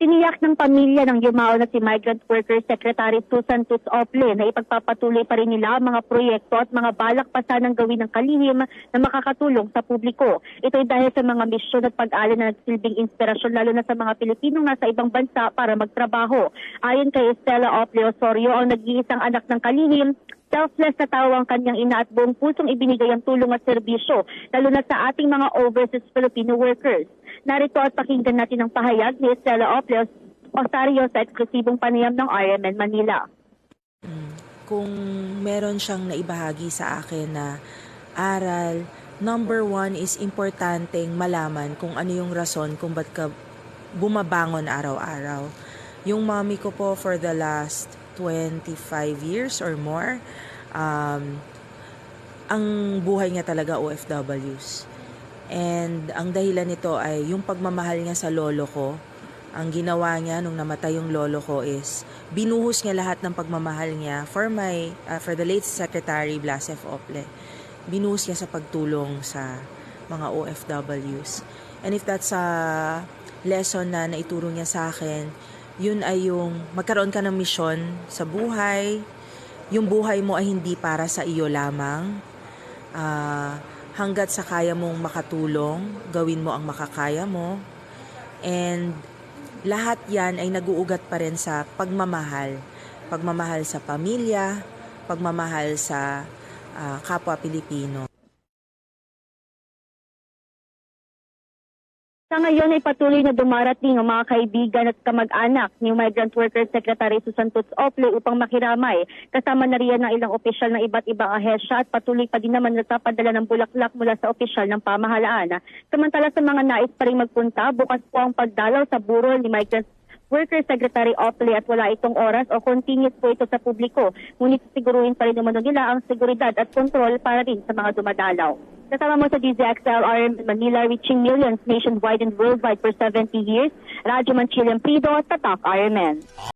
Tiniyak ng pamilya ng yumao na si Migrant Worker Secretary Susan Tus Ople na ipagpapatuloy pa rin nila ang mga proyekto at mga balak pa sanang gawin ng kalihim na makakatulong sa publiko. Ito ay dahil sa mga misyon at pag-alala na nagsilbing inspirasyon lalo na sa mga Pilipinong nasa ibang bansa para magtrabaho. Ayon kay Estela Ople Osorio, ang nag-iisang anak ng kalihim, selfless na tao ang kanyang ina at buong pusong ibinigay ang tulong at serbisyo, lalo na sa ating mga overseas Filipino workers. Narito at pakinggan natin ang pahayag ni Estela Ople Osario sa eksklusibong panayam ng RMN Manila. kung meron siyang naibahagi sa akin na aral, number one is importanteng malaman kung ano yung rason kung ba't ka bumabangon araw-araw. Yung mommy ko po for the last 25 years or more, um, ang buhay niya talaga OFWs. And ang dahilan nito ay yung pagmamahal niya sa lolo ko. Ang ginawa niya nung namatay yung lolo ko is binuhos niya lahat ng pagmamahal niya for my uh, for the late secretary Blas F. Ople. Binuhos niya sa pagtulong sa mga OFWs. And if that's a lesson na naituro niya sa akin, yun ay yung magkaroon ka ng misyon sa buhay. Yung buhay mo ay hindi para sa iyo lamang. Ah, hanggat sa kaya mong makatulong, gawin mo ang makakaya mo. And lahat yan ay naguugat pa rin sa pagmamahal. Pagmamahal sa pamilya, pagmamahal sa ah, kapwa Pilipino. Sa ngayon ay patuloy na dumarating ang mga kaibigan at kamag-anak ni Migrant Worker Secretary Susan Tuts Ople upang makiramay. Kasama na riyan ng ilang opisyal ng iba't ibang ahensya at patuloy pa din naman nagpapadala ng bulaklak mula sa opisyal ng pamahalaan. Samantala sa mga nais pa rin magpunta, bukas po ang pagdalaw sa burol ni Migrant Worker Secretary Ople at wala itong oras o continuous po ito sa publiko. Ngunit siguruhin pa rin naman nila ang seguridad at kontrol para rin sa mga dumadalaw. Kasama mo sa DZXL RM Manila reaching millions nationwide and worldwide for 70 years. Radyo Manchilian Prido at Tatak RMN.